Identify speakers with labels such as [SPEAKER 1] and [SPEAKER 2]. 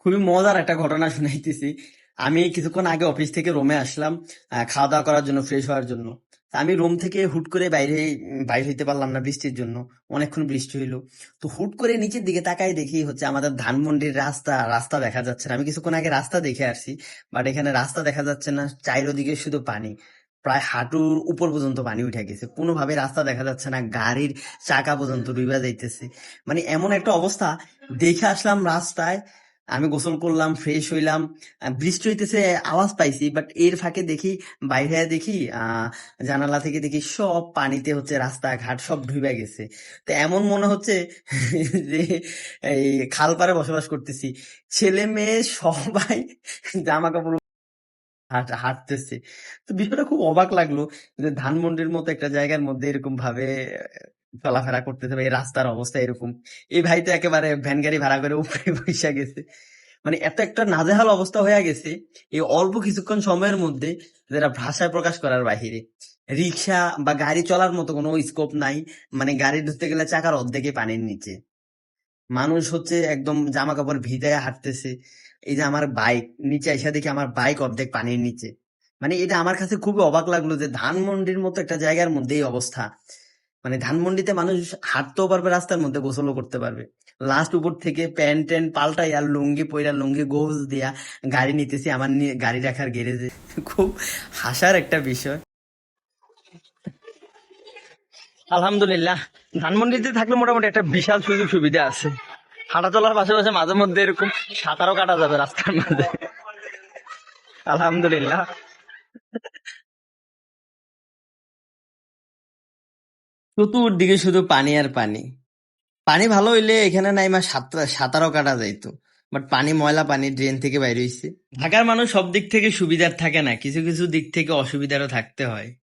[SPEAKER 1] খুবই মজার একটা ঘটনা শুনাইতেছি। আমি কিছুক্ষণ আগে অফিস থেকে রুমে আসলাম খাওয়া দাওয়া করার জন্য ফ্রেশ হওয়ার জন্য। আমি রুম থেকে হুট করে বাইরে বাইরে হইতে পারলাম না বৃষ্টির জন্য। অনেকক্ষণ বৃষ্টি হইল। তো হুট করে নিচের দিকে তাকাই দেখি হচ্ছে আমাদের ধানমন্ডির রাস্তা রাস্তা দেখা যাচ্ছে না। আমি কিছুক্ষণ আগে রাস্তা দেখে আসছি বাট এখানে রাস্তা দেখা যাচ্ছে না। চারিদিকে শুধু পানি। প্রায় হাঁটুর উপর পর্যন্ত পানি উঠে গেছে। কোনোভাবে রাস্তা দেখা যাচ্ছে না, গাড়ির চাকা পর্যন্ত ডুবে যাইতেছে। মানে এমন একটা অবস্থা। দেখে আসলাম রাস্তায় আমি গোসল করলাম ফ্রেশ হইলাম। বৃষ্টি হইতেছে, আওয়াজ পাইছি বাট এর ফাঁকে দেখি, বাইরে দেখি জানালা থেকে দেখি সব পানিতে হচ্ছে রাস্তাঘাট সব ডুবে গেছে। তো এমন মনে হচ্ছে যে, এই খালপাড়ে বসবাস করতেছি। ছেলে মেয়ে সবাই জামা কাপড় হাঁট- হাঁটতেছে। তো বিষয়টা খুব অবাক লাগল যে ধানমন্ডির মতো একটা জায়গার মধ্যে এরকম ভাবে চলাফেরা করতেছে এই রাস্তার অবস্থা এরকম। এই ভাই তো একেবারে ভ্যান গাড়ি ভাড়া করে উপরে বসে গেছে। মানে এত একটা নাজেহাল অবস্থা হয়ে গেছে, এই অল্প কিছুক্ষণ সময়ের মধ্যে যেটা ভাষায় প্রকাশ করার বাহিরে। রিক্সা বা গাড়ি চলার মতো কোনো স্কোপ নাই মানে গাড়ি ঢুকতে গেলে চাকার অর্ধেকে পানির নিচে। মানুষ হচ্ছে একদম জামা কাপড় ভিজায় হাঁটতেছে, এই যে আমার বাইক নিচে এসে দেখি আমার বাইক অর্ধেক পানির নিচে। মানে এটা আমার কাছে খুবই অবাক লাগল যে ধানমন্ডির মতো একটা জায়গার মধ্যে এই অবস্থা। মানে ধানমন্ডিতে মানুষ হাঁটতেও পারবে, রাস্তার মধ্যে গোসলও করতে পারবে। লাস্ট উপর থেকে প্যান্ট ট্যান্ট পাল্টাই আর লুঙ্গি পইরা, লুঙ্গি গোজ দিয়া গাড়ি নিতেছি, আমার নিয়ে গাড়ি রাখার গ্যারেজে। খুব হাসার একটা বিষয়। আলহামদুলিল্লাহ, ধানমন্ডিতে থাকলে মোটামুটি একটা বিশাল সুযোগ সুবিধা আছে। হাঁটা চলার পাশাপাশি মাঝে মধ্যে এরকম সাঁতারও কাটা যাবে রাস্তার মধ্যে। আলহামদুলিল্লাহ। চতুর্দিকে শুধু পানি আর পানি। পানি ভালো হইলে এখানে নাইমা সাঁতার- সাঁতারও কাটা যাইতো। বাট পানি, ময়লা পানি ড্রেন থেকে বাইরে হইছে। ঢাকার মানুষ সব দিক থেকে সুবিধার থাকে না, কিছু কিছু দিক থেকে অসুবিধারও থাকতে হয়।